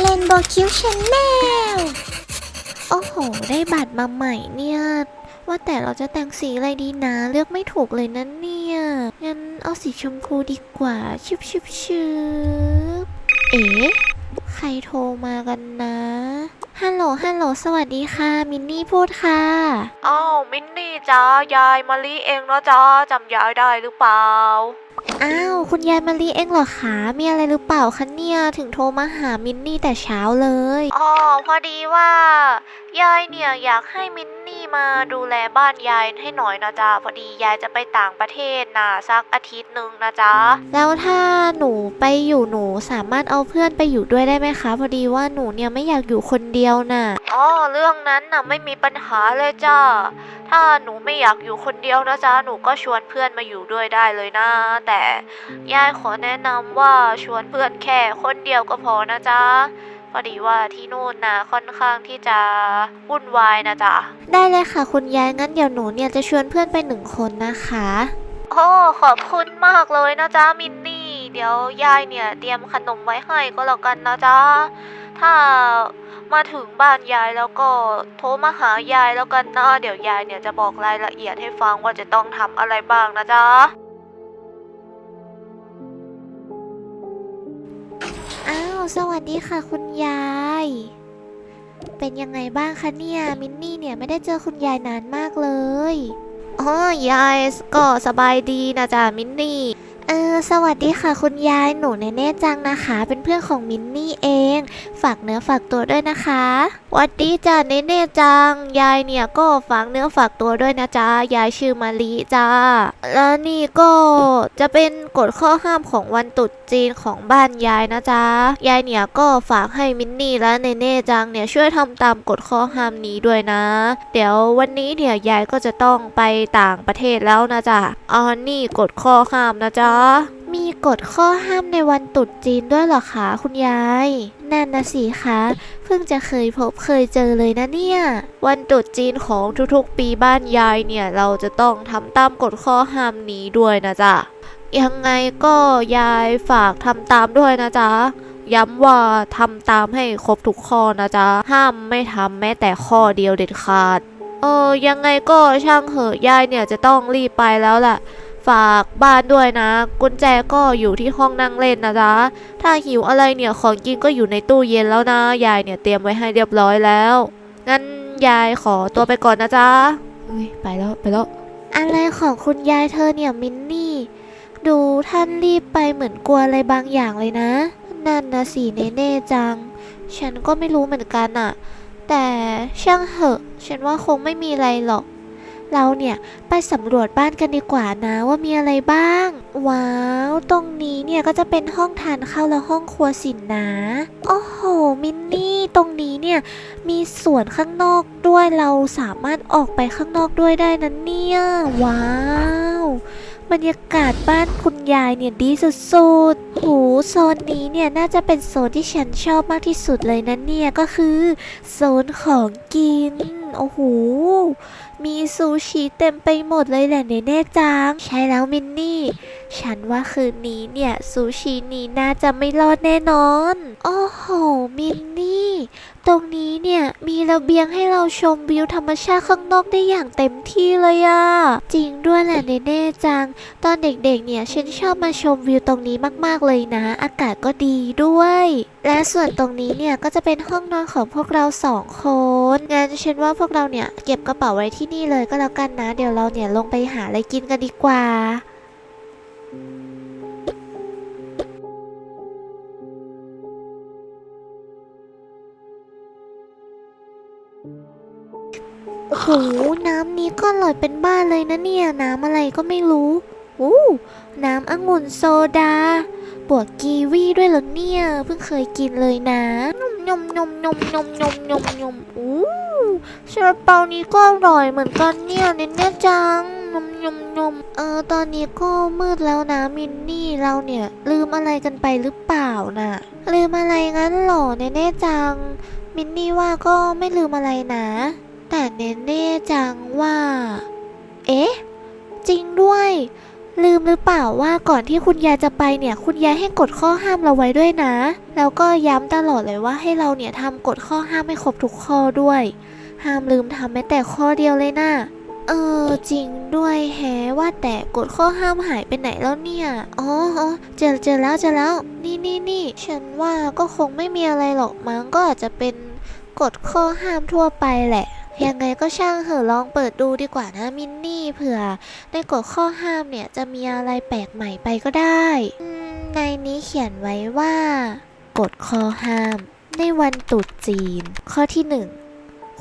เลนโบคิวชาแนลโอ้โห ได้บัตรมาใหม่เนี่ย ว่าแต่เราจะแต่งสีอะไรดีนะ เลือกไม่ถูกเลยนะเนี่ย งั้นเอาสีชมพูดีกว่าชิบชิบชิบเอ๋ใครโทรมากันนะ ฮัลโหล ฮัลโหล สวัสดีค่ะ มินนี่พูดค่ะ อ้าว มินนี่จ้ายายมาลีเองนะจ้าจำยายได้หรือเปล่า อ้าว คุณยายมารีเองเหรอคะ มีอะไรหรือเปล่าคะเนี่ย ถึงโทรมาหามินนี่แต่เช้าเลย อ๋อ พอดีว่า ยายเนี่ยอยากให้มิน นี่มาดูแลบ้านยายให้หน่อยนะจ๊ะพอดียายจะไปต่างประเทศนะสักอาทิตย์หนึ่งนะจ๊ะแล้วถ้าหนูไปอยู่หนูสามารถเอาเพื่อนไปอยู่ด้วยได้ไหมคะ พอดีว่าหนูเนี่ยไม่อยากอยู่คนเดียวน่ะอ๋อเรื่องนั้นน่ะไม่มีปัญหาเลยจ้าถ้าหนูไม่อยากอยู่คนเดียวนะจ๊ะหนูก็ชวนเพื่อนมาอยู่ด้วยได้เลยนะ แต่ยายขอแนะนำว่าชวนเพื่อนแค่คนเดียวก็พอนะจ๊ะพ อดีว่าที่นู่นนะค่อนข้างที่จะวุ่นวายนะจ๊ะ ได้เลยค่ะ คุณยายงั้นเดี๋ยวหนูเนี่ยจะชวนเพื่อนไปหนึ่งคนนะคะ โอ้ขอบคุณมากเลยนะจ๊ะมินนี่ เดี๋ยวยายเนี่ยเตรียมขนมไว้ให้ก็แล้วกันนะจ๊ะ ถ้ามาถึงบ้านยายแล้วก็โทรมาหายายแล้วกันนะ เดี๋ยวยายเนี่ยจะบอกรายละเอียดให้ฟังว่าจะต้องทำอะไรบ้างนะจ๊ะ สวัสดีค่ะคุณยาย เป็นยังไงบ้างคะเนี่ย มินนี่เนี่ยไม่ได้เจอคุณยายนานมากเลยอ๋อยายก็สบายดีนะจ๊ะมินนี่ เออ สวัสดีค่ะคุณยาย หนูเนเน่จังนะคะ เป็นเพื่อนของมินนี่เอง ฝากเนื้อฝากตัวด้วยนะคะหวัดดีจ้ะเนเน่จัง ยายเนี่ยก็ฝากเนื้อฝากตัวด้วยนะจ๊ะ ยายชื่อมาลีจ้า แล้วนี่ก็จะเป็นกฎข้อห้ามของวันตรุษจีนของบ้านยายนะจ๊ะ ยายเนี่ยก็ฝากให้มินนี่และเนเน่จังเนี่ยช่วยทำตามกฎข้อห้ามนี้ด้วยนะ เดี๋ยววันนี้เนี่ยยายก็จะต้องไปต่างประเทศแล้วนะจ๊ะอ๋อนี่กฎข้อห้ามนะจ๊ะ มีกฎข้อห้ามในวันตรุษจีนด้วยเหรอคะคุณยาย นั่นนะสิคะเพิ่งจะเคยพบเคยเจอเลยนะเนี่ย วันตรุษจีนของทุกๆ ปีบ้านยายเนี่ย เราจะต้องทำตามกฎข้อห้ามนี้ด้วยนะจ๊ะ ยังไงก็ยายฝากทำตามด้วยนะจ๊ะ ย้ำว่าทำตามให้ครบทุกข้อนะจ๊ะ ห้ามไม่ทำแม้แต่ข้อเดียวเด็ดขาด เออยังไงก็ช่างเหอะยายเนี่ยจะต้องรีบไปแล้วแหละ ฝากบ้านด้วยนะ กุญแจก็อยู่ที่ห้องนั่งเล่นนะจ๊ะ ถ้าหิวอะไรเนี่ยของกินก็อยู่ในตู้เย็นแล้วนะ ยายเนี่ยเตรียมไว้ให้เรียบร้อยแล้ว งั้นยายขอตัวไปก่อนนะจ๊ะเฮ้ยไปแล้วไปแล้ว อะไรของคุณยายเธอเนี่ยมินนี่ ดูท่านรีบไปเหมือนกลัวอะไรบางอย่างเลยนะ นั่นนะสีเนเน่จัง ฉันก็ไม่รู้เหมือนกันอะแต่ช่างเหอะ ฉันว่าคงไม่มีอะไรหรอก เราเนี่ยไปสำรวจบ้านกันดีกว่านะว่ามีอะไรบ้าง ว้าว ตรงนี้เนี่ยก็จะเป็นห้องทานข้าวและห้องครัวสินนะโอ้โหมินนี่ตรงนี้เนี่ยมีสวนข้างนอกด้วยเราสามารถออกไปข้างนอกด้วยได้นะเนี่ยว้าวบรรยากาศบ้านคุณยายเนี่ยดีสุดๆโหโซนนี้เนี่ยน่าจะเป็นโซนที่ฉันชอบมากที่สุดเลยนะเนี่ยก็คือโซนของกิน โอ้โห มีซูชิเต็มไปหมดเลยแหละเนเน่จัง ใช่แล้วมินนี่ ฉันว่าคืนนี้เนี่ยซูชินี้น่าจะไม่รอดแน่นอน โอ้โห มินนี่ ตรงนี้เนี่ยมีระเบียงให้เราชมวิวธรรมชาติข้างนอกได้อย่างเต็มที่เลยอะจริงด้วยแหละเนเน่จัง ตอนเด็กๆเนี่ยฉันชอบมาชมวิวตรงนี้มากๆเลยนะ อากาศก็ดีด้วย และส่วนตรงนี้เนี่ยก็จะเป็นห้องนอนของพวกเราสองคนงั้นฉันว่าพวกเราเนี่ยเก็บกระเป๋าไว้ที่นี่เลยก็แล้วกันนะ เดี๋ยวเราเนี่ยลงไปหาอะไรกินกันดีกว่าโอ้โหน้ำนี้ก็อร่อยเป็นบ้าเลยนะเนี่ย น้ำอะไรก็ไม่รู้อู้น้ำองุ่นโซดา บวกกีวีด้วยเหรอเนี่ย เพิ่งเคยกินเลยนะนมนมนมนมนมนมนมอู้ ซาลาเปานี้ก็อร่อยเหมือนกันเนี่ยเนเน่จังนมนมนมเออตอนนี้ก็มืดแล้วนะมินนี่เราเนี่ย ลืมอะไรกันไปหรือเปล่าน่ะ ลืมอะไรงั้นหรอเนเน่จัง มินนี่ว่าก็ไม่ลืมอะไรนะ แต่เนเน่จังว่า เอ๊ะ จริงด้วย ลืมหรือเปล่าว่าก่อนที่คุณยายจะไปเนี่ย คุณยายให้กฎข้อห้ามเราไว้ด้วยนะ แล้วก็ย้ำตลอดเลยว่าให้เราเนี่ยทำกฎข้อห้ามให้ครบทุกข้อด้วย ห้ามลืมทำแม้แต่ข้อเดียวเลยนะเออจริงด้วยแฮว่าแต่กฎข้อห้ามหายไปไหนแล้วเนี่ยอ๋ออเจอเจอแล้วเจอแล้ว นี่นี่นี่ฉันว่าก็คงไม่มีอะไรหรอกมั้งก็อาจจะเป็นกฎข้อห้ามทั่วไปแหละ ยังไงก็ช่างเหอะลองเปิดดูดีกว่านะมินนี่เผื่อในกฎข้อห้ามเนี่ยจะมีอะไรแปลกใหม่ไปก็ได้ในนี้เขียนไว้ว่ากฎข้อห้าม ในวันตรุษจีน ข้อที่หนึ่ง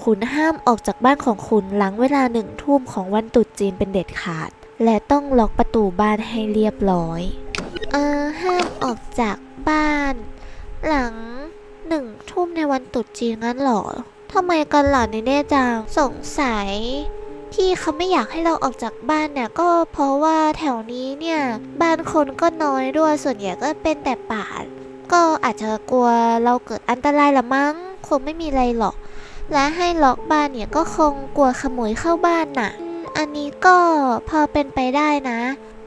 คุณห้ามออกจากบ้านของคุณหลังเวลาหนึ่งทุ่มของวันตรุษจีนเป็นเด็ดขาด และต้องล็อกประตูบ้านให้เรียบร้อยเออห้ามออกจากบ้าน หลังหนึ่งทุ่มในวันตรุษจีนงั้นหรอทำไมกันล่ะในเน่จังสงสัยที่เขาไม่อยากให้เราออกจากบ้านเนี่ยก็เพราะว่าแถวนี้เนี่ยบ้านคนก็น้อยด้วยส่วนใหญ่ก็เป็นแต่ป่าก็อาจจะกลัวเราเกิดอันตรายละมั้ง คงไม่มีอะไรหรอก และให้ล็อกบ้านเนี่ยก็คงกลัวขโมยเข้าบ้านน่ะ อันนี้ก็พอเป็นไปได้นะ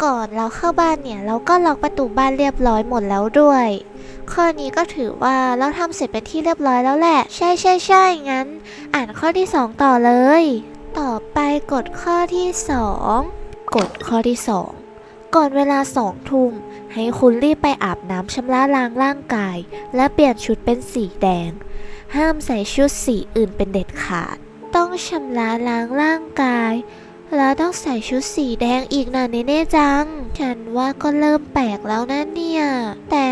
ก่อนเราเข้าบ้านเนี่ยเราก็ล็อกประตูบ้านเรียบร้อยหมดแล้วด้วย ข้อนี้ก็ถือว่าเราทำเสร็จเป็นที่เรียบร้อยแล้วแหละ ใช่ใช่ใช่งั้น อ่านข้อที่ 2 ต่อเลย ต่อไปกฎข้อที่ 2กฎข้อที่ 2ก่อนเวลาสองทุ่มให้คุณรีบไปอาบน้ำชำระล้างร่างกาย และเปลี่ยนชุดเป็นสีแดง ห้ามใส่ชุดสีอื่นเป็นเด็ดขาด ต้องชำระล้างร่างกาย แล้วต้องใส่ชุดสีแดงอีกนะเนเน่จัง ฉันว่าก็เริ่มแปลกแล้วนะเนี่ย แต่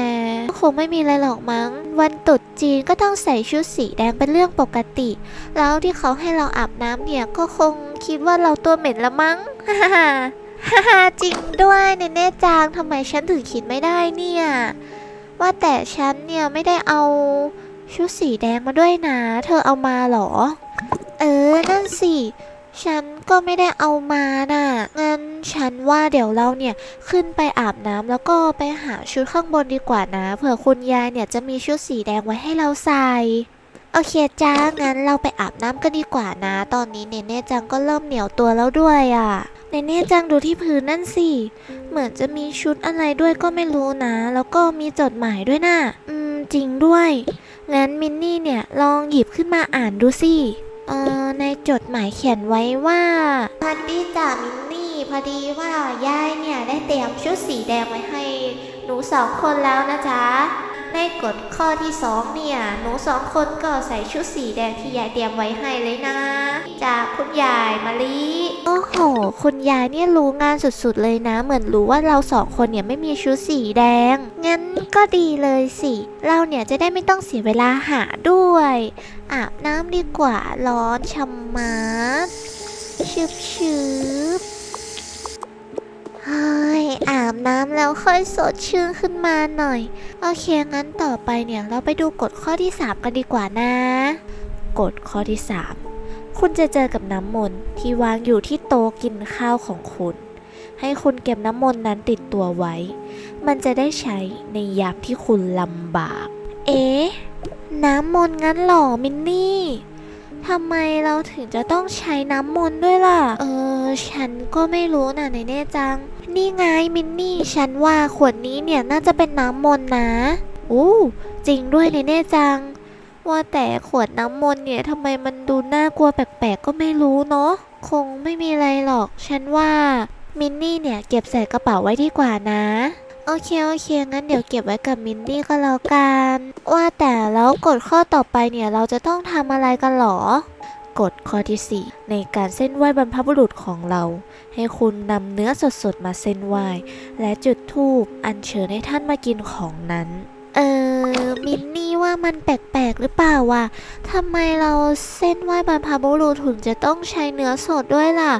คงไม่มีอะไรหรอกมั้ง วันตรุษจีนก็ต้องใส่ชุดสีแดงเป็นเรื่องปกติ แล้วที่เขาให้เราอาบน้ำเนี่ยก็คงคิดว่าเราตัวเหม็นละมั้งฮ่าฮ่าฮ่าฮ่าจริงด้วยเนเน่จังทำไมฉันถึงคิดไม่ได้เนี่ย ว่าแต่ฉันเนี่ยไม่ได้เอา ชุดสีแดงมาด้วยนะ เธอเอามาเหรอ เออ นั่นสิ ฉันก็ไม่ได้เอามาน่ะ งั้นฉันว่าเดี๋ยวเราเนี่ยขึ้นไปอาบน้ำแล้วก็ไปหาชุดข้างบนดีกว่านะ เผื่อคุณยายเนี่ยจะมีชุดสีแดงไว้ให้เราใส่โอเคจ้า งั้นเราไปอาบน้ำกันดีกว่านะ ตอนนี้เนเน่จังก็เริ่มเหนียวตัวแล้วด้วยอะ่ะ เนเน่จังดูที่พื้นนั่นสิ เหมือนจะมีชุดอะไรด้วยก็ไม่รู้นะ แล้วก็มีจดหมายด้วยนะ่ะ อืม จริงด้วย งั้นมินนี่เนี่ยลองหยิบขึ้นมาอ่านดูสิเอ่อในจดหมายเขียนไว้ว่าพันดีจ่ามินนี่พอดีว่ายายเนี่ยได้เตรียมชุดสีแดงไว้ให้หนูสองคนแล้วนะจ๊ะ ในกฎข้อที่สองเนี่ย หนูสองคนก็ใส่ชุดสีแดงที่ยายเตรียมไว้ให้เลยนะ จากคุณยายมาลีโอ้โห คุณยายเนี่ยรู้งานสุดๆเลยนะ เหมือนรู้ว่าเราสองคนเนี่ยไม่มีชุดสีแดง งั้นก็ดีเลยสิ เราเนี่ยจะได้ไม่ต้องเสียเวลาหาด้วย อาบน้ำดีกว่าร้อนชะมัดชึบชึบ น้ำแล้วค่อยสดชื่นขึ้นมาหน่อย โอเคงั้นต่อไปเนี่ยเราไปดูกฎข้อที่ 3 กันดีกว่านะ กฎข้อที่ 3 คุณจะเจอกับน้ำมนต์ที่วางอยู่ที่โต๊ะกินข้าวของคุณ ให้คุณเก็บน้ำมนต์นั้นติดตัวไว้ มันจะได้ใช้ในยามที่คุณลำบาก เอ๊ะน้ำมนต์งั้นหรอมินนี่ทำไมเราถึงจะต้องใช้น้ำมนต์ด้วยล่ะ เออ ฉันก็ไม่รู้นะในเน่จัง นี่ไงมินนี่ ฉันว่าขวดนี้เนี่ยน่าจะเป็นน้ำมนต์นะอู้จริงด้วยในเน่จัง ว่าแต่ขวดน้ำมนต์เนี่ยทำไมมันดูน่ากลัวแปลกๆก็ไม่รู้เนาะคงไม่มีอะไรหรอก ฉันว่ามินนี่เนี่ยเก็บใส่กระเป๋าไว้ดีกว่านะโอเคโอเคงั้นเดี๋ยวเก็บไว้กับมินนี่ก็แล้วกัน ว่าแต่แล้วกฎข้อต่อไปเนี่ยเราจะต้องทำอะไรกันหรอ กฎข้อที่ 4 ในการเส้นไหว้บรรพบุรุษของเรา ให้คุณนำเนื้อสดๆมาเส้นไหว้ และจุดธูปอัญเชิญให้ท่านมากินของนั้น เออมินนี่ว่ามันแปลกๆหรือเปล่าวะทำไมเราเส้นไหว้บรรพบุรุษถึงจะต้องใช้เนื้อสดด้วยล่ะ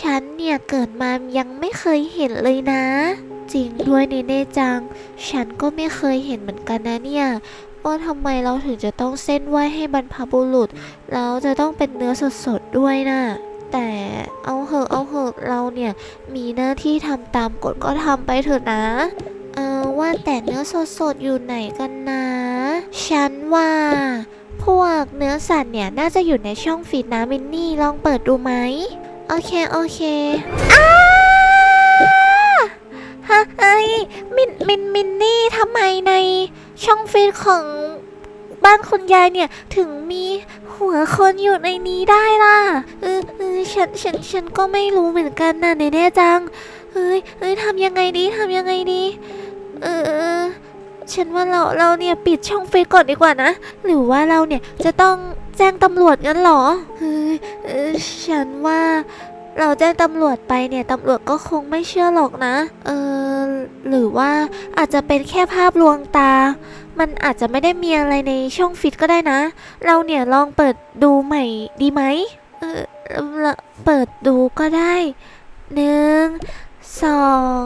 ฉันเนี่ยเกิดมายังไม่เคยเห็นเลยนะจริงด้วยเนเน่จัง ฉันก็ไม่เคยเห็นเหมือนกันนะเนี่ย ว่าทำไมเราถึงจะต้องเส้นไหว้ให้บรรพบุรุษ แล้วจะต้องเป็นเนื้อสดๆด้วยนะแต่เอาเหอะเอาเหอะเราเนี่ยมีหน้าที่ทำตามกฎก็ทำไปเถอะนะเออว่าแต่เนื้อสดๆอยู่ไหนกันนะ ฉันว่าพวกเนื้อสัตว์เนี่ยน่าจะอยู่ในช่องฟีดนะมินนี่ลองเปิดดูไหม โอเค โอเคอ้า ฮะไอ้ยมินมินมินนี่ทำไมในช่องฟีดของบ้านคุณยายเนี่ยถึงมีหัวคนอยู่ในนี้ได้ล่ะเออเออฉันฉันฉันก็ไม่รู้เหมือนกันนะเนเน่จังเฮ้ยเฮ้ยทำยังไงดีทำยังไงดี เออฉันว่าเราเราเนี่ยปิดช่องเฟซก่อนดีกว่านะ หรือว่าเราเนี่ยจะต้องแจ้งตำรวจงั้นหรอเฮ้ยเออฉันว่า เราแจ้งตำรวจไปเนี่ยตำรวจก็คงไม่เชื่อหรอกนะ เออหรือว่าอาจจะเป็นแค่ภาพลวงตา มันอาจจะไม่ได้มีอะไรในช่องฟิตก็ได้นะ เราเนี่ยลองเปิดดูใหม่ดีไหมเออเราเปิดดูก็ได้หนึ่งสอง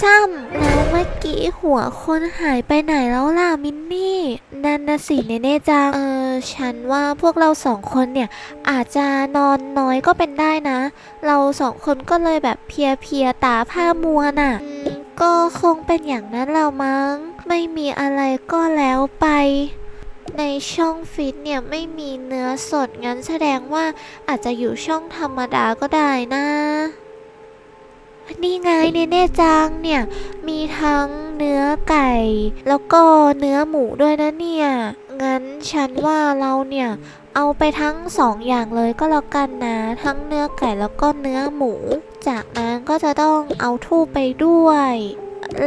ซ้ำแล้วเมื่อกี้หัวคนหายไปไหนแล้วล่ะมินนี่นั่นนะสิเนเน่จังเออฉันว่าพวกเราสองคนเนี่ยอาจจะนอนน้อยก็เป็นได้นะ เราสองคนก็เลยแบบเพียเพียๆตาผ้ามัวน่ะก็คงเป็นอย่างนั้นแล้วมั้ง ไม่มีอะไรก็แล้วไป ในช่องฟิตเนี่ยไม่มีเนื้อสดงั้นแสดงว่าอาจจะอยู่ช่องธรรมดาก็ได้นะ นี่ไงเนเน่จังเนี่ย มีทั้งเนื้อไก่ แล้วก็เนื้อหมูด้วยนะเนี่ย งั้นฉันว่าเราเนี่ย เอาไปทั้งสองอย่างเลยก็แล้วกันนะ ทั้งเนื้อไก่แล้วก็เนื้อหมู จากนั้นก็จะต้องเอาทูบไปด้วย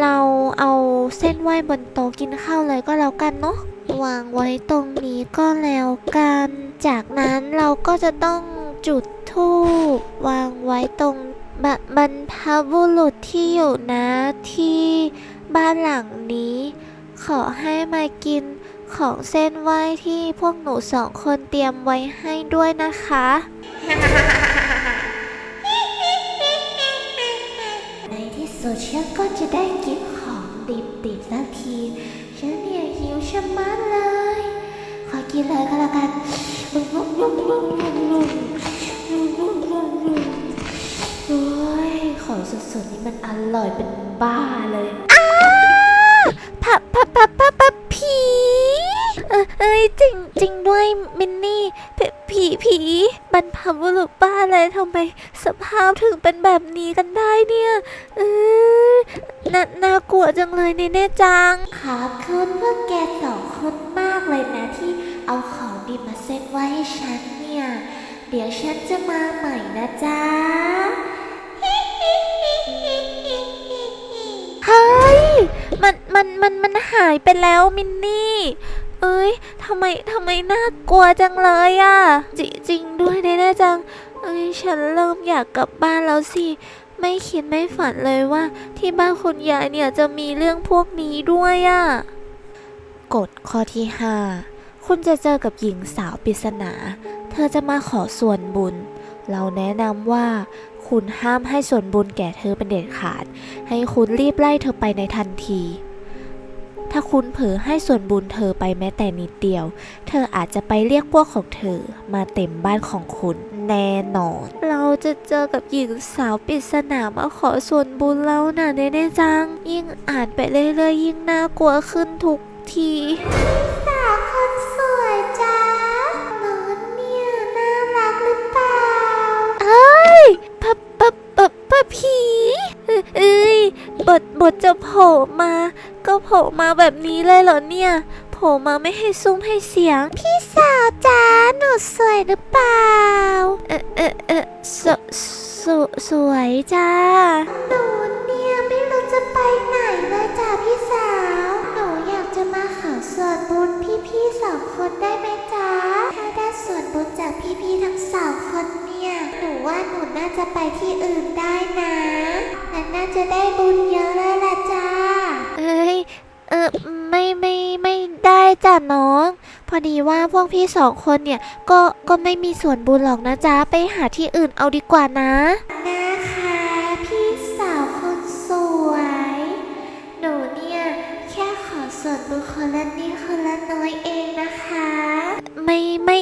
เราเอาเส้นไหว้บนโต๊ะกินข้าวเลยก็แล้วกันเนาะวางไว้ตรงนี้ก็แล้วกัน จากนั้นเราก็จะต้องจุดธูปวางไว้ตรง บบรรพบุรุษที่อยู่นะที่บ้านหลังนี้ ขอให้มากินของเส้นไหว้ที่พวกหนูสองคนเตรียมไว้ให้ด้วยนะคะ ในที่สุดฉันก็จะได้กินของดิบๆสักทีฉันเนี่ยหิวชะมัดเลย ขอกินเลยก็แล้วกัน โอ้ยของสดๆนี่มันอร่อยเป็นบ้าเลยอ้าพับพับพับพับพับผีเออเอ้ยจริงจริงด้วยมินนี่ผผีผีบรรพบุรุษบ้าเลยทำไมสภาพถึงเป็นแบบนี้กันได้เนี่ยเออน่าน่ากลัวจังเลยเนเน่จังขอบคุณพวกแกสองคนมากเลยนะที่เอาของดีมาเซ็ตไว้ให้ฉันเนี่ย เดี๋ยวฉันจะมาใหม่นะจ๊ะ มันมันมันหายไปแล้วมินนี่ เอ้ยทำไมทำไมน่ากลัวจังเลยอะ่ะจริจริงด้วยแน่จัง เอ้ยฉันเริ่มอยากกลับบ้านแล้วสิไม่คิดไม่ฝันเลยว่า ที่บ้านคุณยายเนี่ยจะมีเรื่องพวกนี้ด้วยอะ่ะกฎข้อที่ 5 คุณจะเจอกับหญิงสาวปริศนา เธอจะมาขอส่วนบุญ เราแนะนำว่า คุณห้ามให้ส่วนบุญแก่เธอเป็นเด็ดขาด ให้คุณรีบไล่เธอไปในทันที ถ้าคุณเผลอให้ส่วนบุญเธอไปแม้แต่นิดเดียว เธออาจจะไปเรียกพวกของเธอมาเต็มบ้านของคุณแน่นอน เราจะเจอกับหญิงสาวปริศนามาขอส่วนบุญแล้วนะเน่ๆจัง ยิ่งอ่านไปเรื่อยๆยิ่งน่ากลัวขึ้นทุกทีสาวคนสวยจ้าหนูเนี่ยน่ารักหรือเปล่า เอ้ยปะปะปะปะผี เอ้ยบทบทจะโผล่มา ก็โผล่มาแบบนี้เลยเหรอเนี่ยโผล่มาไม่ให้ซุ้มให้เสียง พี่สาวจ้าหนูสวยหรือเปล่า เออเออเออสสสวยจ้าหนูเนี่ยไม่รู้จะไปไหนเลยจ้าพี่สาว หนูอยากจะมาขอส่วนบุญพี่ๆสองคนได้ไหมจ๊ะถ้าได้ส่วนบุญจากพี่ๆทั้งสองคนเนี่ย หนูว่าหนูน่าจะไปที่อื่นได้นะ และน่าจะได้บุญเยอะแล้วล่ะจ้า เอ้ย เออไม่ไม่ไม่ได้จ้ะน้อง พอดีว่าพวกพี่สองคนเนี่ย ก็ก็ไม่มีส่วนบุญหรอกนะจ๊ะ ไปหาที่อื่นเอาดีกว่านะ นะคะ พี่สาวคนสวย หนูเนี่ยแค่ขอส่วนบุญคนละนิดคนละน้อยเองนะคะ ไม่ไม่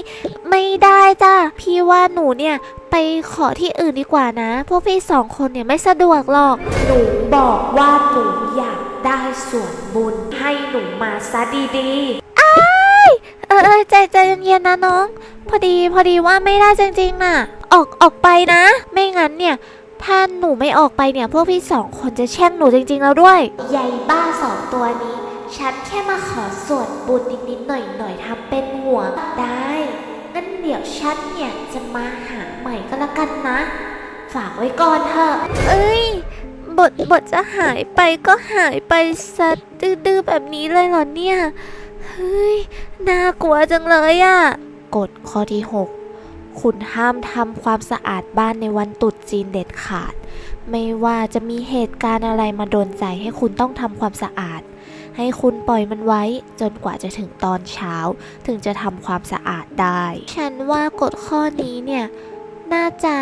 ไม่ได้จ้ะพี่ว่าหนูเนี่ยไปขอที่อื่นดีกว่านะ พวกพี่สองคนเนี่ยไม่สะดวกหรอก หนูบอกว่าหนูอยากได้ส่วนบุญให้หนูมาซะดีเออเออใจใจเย็นๆนะน้อง พอดีพอดีว่าไม่ได้จริงๆน่ะ ออกออกไปนะ ไม่งั้นเนี่ยถ้าหนูไม่ออกไปเนี่ยพวกพี่สองคนจะแช่งหนูจริงๆแล้วด้วยใหญ่บ้าสองตัวนี้ ฉันแค่มาขอส่วนบุญนิดๆหน่อยๆทำเป็นห่วงได้ งั้นเดี๋ยวฉันเนี่ยจะมาหาใหม่ก็แล้วกันนะ ฝากไว้ก่อนเถอะ เอ้ย บทบทจะหายไปก็หายไปซะดื้อๆแบบนี้เลยเหรอเนี่ย เฮ้ย น่ากลัวจังเลยอะกฎข้อที่ 6 คุณห้ามทำความสะอาดบ้านในวันตรุษจีนเด็ดขาด ไม่ว่าจะมีเหตุการณ์อะไรมาโดนใจให้คุณต้องทำความสะอาด ให้คุณปล่อยมันไว้จนกว่าจะถึงตอนเช้า ถึงจะทำความสะอาดได้ ฉันว่ากฎข้อนี้เนี่ย น่าจะ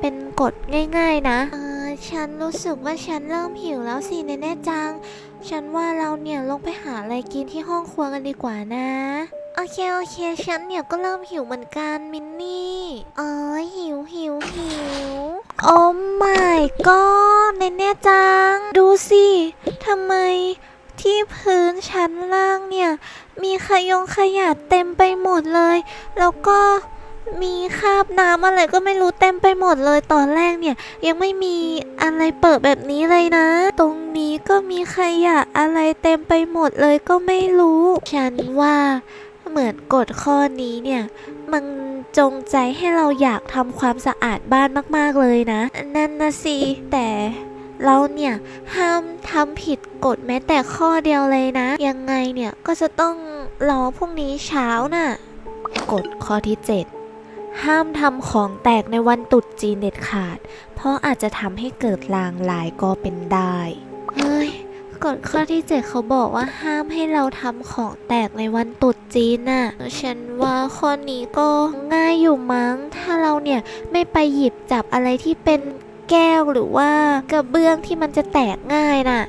เป็นกฎง่ายๆนะเออฉันรู้สึกว่าฉันเริ่มหิวแล้วสิแน่ๆจัง ฉันว่าเราเนี่ยลงไปหาอะไรกินที่ห้องครัวกันดีกว่านะโอเคโอเค ฉันเนี่ยก็เริ่มหิวเหมือนกันมินนี่เออหิวหิวหิวโอ้ my god แน่ๆจัง ดูสิทำไม ที่พื้นชั้นล่างเนี่ย มีขยงขยะเต็มไปหมดเลย แล้วก็มีคราบน้ำอะไรก็ไม่รู้เต็มไปหมดเลยตอนแรกเนี่ย ยังไม่มีอะไรเปิดแบบนี้เลยนะ ตรงนี้ก็มีขยะอะไรเต็มไปหมดเลยก็ไม่รู้ ฉันว่าเหมือนกฎข้อนี้เนี่ย มันจงใจให้เราอยากทำความสะอาดบ้านมากๆเลยนะ นั่นนะสิแต่ เราเนี่ยห้ามทำผิดกฎแม้แต่ข้อเดียวเลยนะ ยังไงเนี่ยก็จะต้องรอพรุ่งนี้เช้าน่ะกฎข้อที่ 7 ห้ามทำของแตกในวันตรุษจีนเด็ดขาด เพราะอาจจะทำให้เกิดลางลายก็เป็นได้ เฮ้ยกฎข้อที่ 7 เขาบอกว่าห้ามให้เราทำของแตกในวันตรุษจีนน่ะ ฉันว่าข้อนี้ก็ง่ายอยู่มั้ง ถ้าเราเนี่ยไม่ไปหยิบจับอะไรที่เป็น แก้วหรือว่ากระเบื้องที่มันจะแตกง่ายน่ะ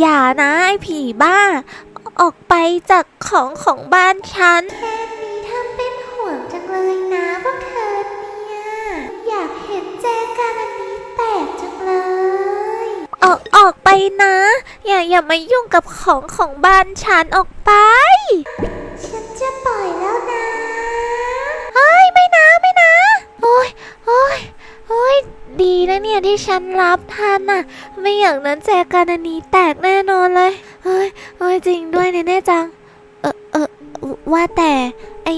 อย่านะไอผีบ้า ออกไปจากของของบ้านฉัน แค่นี้ทำเป็นห่วงจังเลยนะพวกเธอเนี่ย อยากเห็นแจกันอันนี้แตกจังเลย ออกออกไปนะ อย่าอย่ามายุ่งกับของของบ้านฉันออกไป ฉันจะปล่อยแล้วียที่ฉันรับทันน่ะ ไม่อย่างนั้นแจกันอันนี้แตกแน่นอนเลยเฮ้ยเฮ้ยจริงด้วยแน่จัง เออเออว่าแต่ไอ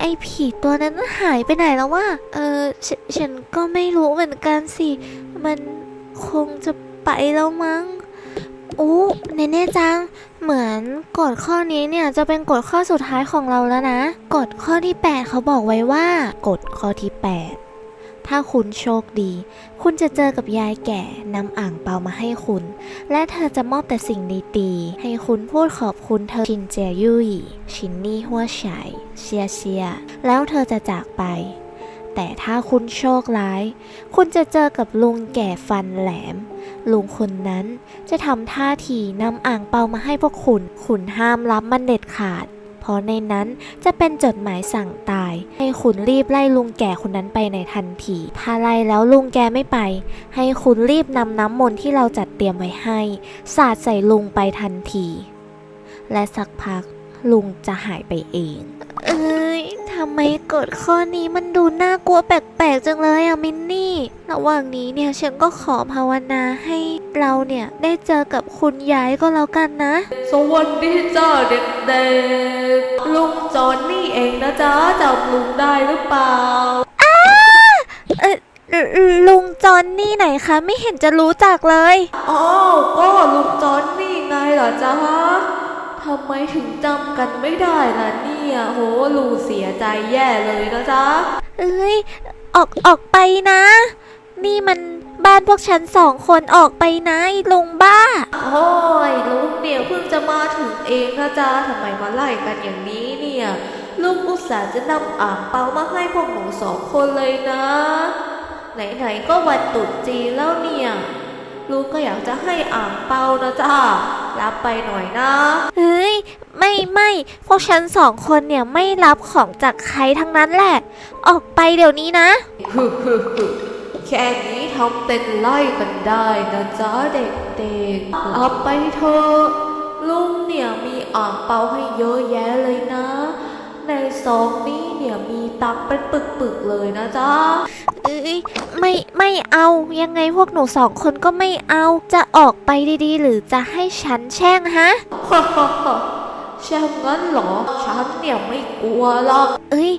ไอผีตัวนั้นหายไปไหนแล้ววะเออฉฉันก็ไม่รู้เหมือนกันสิ มันคงจะไปแล้วมั้งโอ้แน่ๆจัง เหมือนกฎข้อนี้เนี่ยจะเป็นกฎข้อสุดท้ายของเราแล้วนะ กฎข้อที่ 8 เขาบอกไว้ว่ากฎข้อที่ 8 ถ้าคุณโชคดี คุณจะเจอกับยายแก่นำอ่างเปามาให้คุณ และเธอจะมอบแต่สิ่งดีๆ ให้คุณพูดขอบคุณเธอชินเจียยุยชินนี่หัวไฉเชียเชีย แล้วเธอจะจากไป แต่ถ้าคุณโชคร้าย คุณจะเจอกับลุงแก่ฟันแหลม ลุงคนนั้นจะทำท่าทีนำอ่างเปามาให้พวกคุณ คุณห้ามรับมันเด็ดขาด ราะในนั้นจะเป็นจดหมายสั่งตาย ให้ขุนรีบไล่ลุงแก่คนนั้นไปในทันที ถ้าไล่แล้วลุงแกไม่ไป ให้ขุนรีบนำน้ำมนต์ที่เราจัดเตรียมไว้ให้ สาดใส่ลุงไปทันที และสักพักลุงจะหายไปเอง เอ้ย ทำไมกฎข้อนี้มันดูน่ากลัวแปลกๆจังเลยอะมินนี่ ระหว่างนี้เนี่ยฉันก็ขอภาวนาให้เราเนี่ยได้เจอกับคุณยายก็แล้วกันนะ สวัสดีจ้าเด็กๆ ลุงจอนนี่เองนะจ๊ะจำลุงได้หรือเปล่าเออลุงจอนนี่ไหนคะ ไม่เห็นจะรู้จักเลยอ้าวก็ลุงจอนนี่ไงเหรอจ๊ะ ทำไมถึงจำกันไม่ได้ล่ะเนี่ย โหลูเสียใจแย่เลยนะจ๊ะ เอ้ย ออกออกไปนะ นี่มันบ้านพวกฉันสองคนออกไปนะไอ้ลุงบ้า โอ้ยลุงเนี่ยเพิ่งจะมาถึงเองนะจ๊ะทำไมมาไล่กันอย่างนี้เนี่ย ลุงอุตส่าห์จะนำอ่างเปามาให้พวกหนูสองคนเลยนะงไหนๆก็วันตรุษจีนแล้วเนี่ยลูกก็อยากจะให้อ่างเปานะจ้า รับไปหน่อยนะ เฮ้ย ไม่ไม่พวกฉันสองคนเนี่ยไม่รับของจากใครทั้งนั้นแหละ ออกไปเดี๋ยวนี้นะ ฮึฮึฮึแค่นี้ทำเป็นไล่กันได้นะจ๊ะเด็กๆเอาไปเถอะลุงเนี่ยมีอ่างเปาให้เยอะแยะเลยนะใน ซองนี้เนี่ยมีตังค์เป็นปึกๆเลยนะจ๊ะเอ้ยไม่ไม่เอายังไงพวกหนูสองคนก็ไม่เอาจะออกไปดีๆ หรือจะให้ฉันแช่งฮะฮ่าฮ่าฮ่าใช่งั้นเหรอ ฉันเนี่ยไม่กลัวหรอก เอ้ย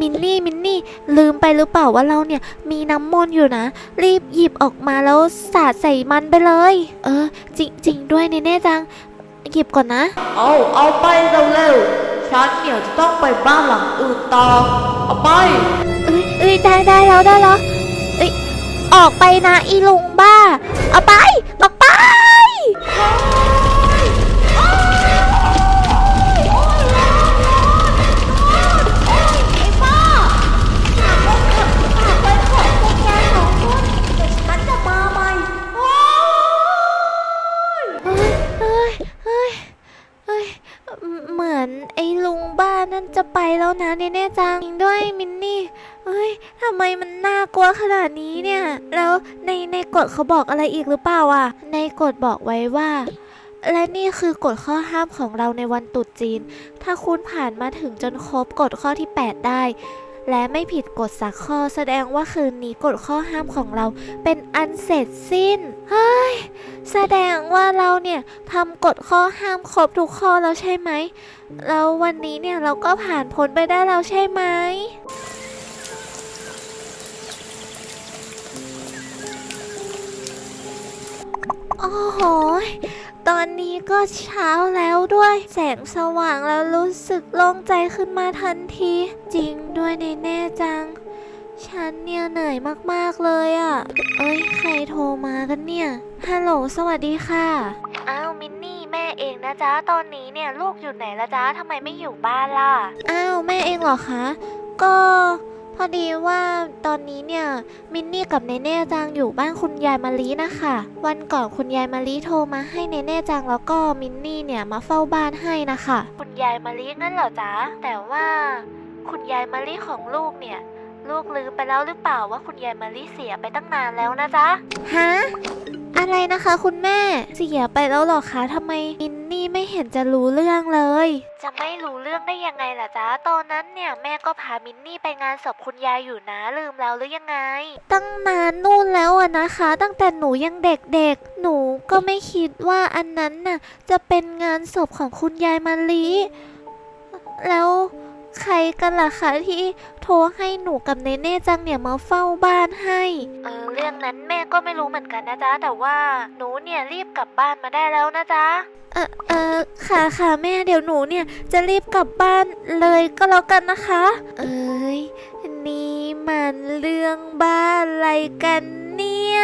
มินนี่มินนี่ลืมไปหรือเปล่าว่าเราเนี่ยมีน้ำมนต์อยู่นะ รีบหยิบออกมาแล้วสาดใส่มันไปเลย เออ จริงจริงด้วยเนเน่จัง หยิบก่อนนะ เอาเอาไปเร็วๆ ฉันเนี่ยจะต้องไปบ้านหลังอื่นต่อเอาไป เอ้ยเอ้ยได้ได้แล้วได้แล้วเอ้ยออกไปนะอีลุงบ้า เอาไปออกไป มือนไอ้ลุงบ้านนั่นจะไปแล้วนะเนเน่จังจริงด้วยมินนี่เฮ้ยทำไมมันน่ากลัวขนาดนี้เนี่ย แล้วในในกฎเขาบอกอะไรอีกหรือเปล่าอะ ในกฎบอกไว้ว่า และนี่คือกฎข้อห้ามของเราในวันตรุษจีน ถ้าคุณผ่านมาถึงจนครบกฎข้อที่ 8 ได้ และไม่ผิดกฎสักข้อแสดงว่าคืนนี้กฎข้อห้ามของเราเป็นอันเสร็จสิ้น เฮ้ยแสดงว่าเราเนี่ยทำกฎข้อห้ามครบทุกข้อแล้วใช่ไหม แล้ววันนี้เนี่ยเราก็ผ่านพ้นไปได้แล้วใช่ไหม โอ้โห ตอนนี้ก็เช้าแล้วด้วย แสงสว่างแล้วรู้สึกโล่งใจขึ้นมาทันที จริงด้วยในแน่จัง ฉันเนี่ยเหนื่อยมากๆเลยอะ่ะ เอ้ยใครโทรมากันเนี่ย ฮัลโหลสวัสดีค่ะ อ้าวมินนี่แม่เองนะจ๊ะตอนนี้เนี่ยลูกอยู่ไหนละจ๊ะทำไมไม่อยู่บ้านล่ะ อ้าวแม่เองเหรอคะ ก็พอดีว่าตอนนี้เนี่ยมินนี่กับเนเน่จังอยู่บ้านคุณยายมารีนะคะ วันก่อนคุณยายมารีโทรมาให้เนเน่จังแล้วก็มินนี่เนี่ยมาเฝ้าบ้านให้นะคะ คุณยายมารีงั้นเหรอจ๊ะแต่ว่า คุณยายมารีของลูกเนี่ย ลูกลืมไปแล้วหรือเปล่าว่าคุณยายมารีเสียไปตั้งนานแล้วนะจ๊ะ ฮะ อะไรนะคะคุณแม่ เสียไปแล้วเหรอคะทำไมมินนี่ไม่เห็นจะรู้เรื่องเลย จะไม่รู้เรื่องได้ยังไงล่ะจ๊ะ ตอนนั้นเนี่ยแม่ก็พามินนี่ไปงานศพคุณยายอยู่นะลืมแล้วหรือยังไง ตั้งนานนู่นแล้วอะนะคะ ตั้งแต่หนูยังเด็กๆ หนูก็ไม่คิดว่าอันนั้นน่ะจะเป็นงานศพของคุณยายมาลีแล้ว ใครกันล่ะคะที่โทรให้หนูกับเนเน่จังเนี่ยมาเฝ้าบ้านให้ เออเรื่องนั้นแม่ก็ไม่รู้เหมือนกันนะจ๊ะ แต่ว่าหนูเนี่ยรีบกลับบ้านมาได้แล้วนะจ๊ะ เออเออค่ะค่ะแม่เดี๋ยวหนูเนี่ยจะรีบกลับบ้านเลยก็แล้วกันนะคะ เอ้ยนี่มันเรื่องบ้านอะไรกันเนี่ย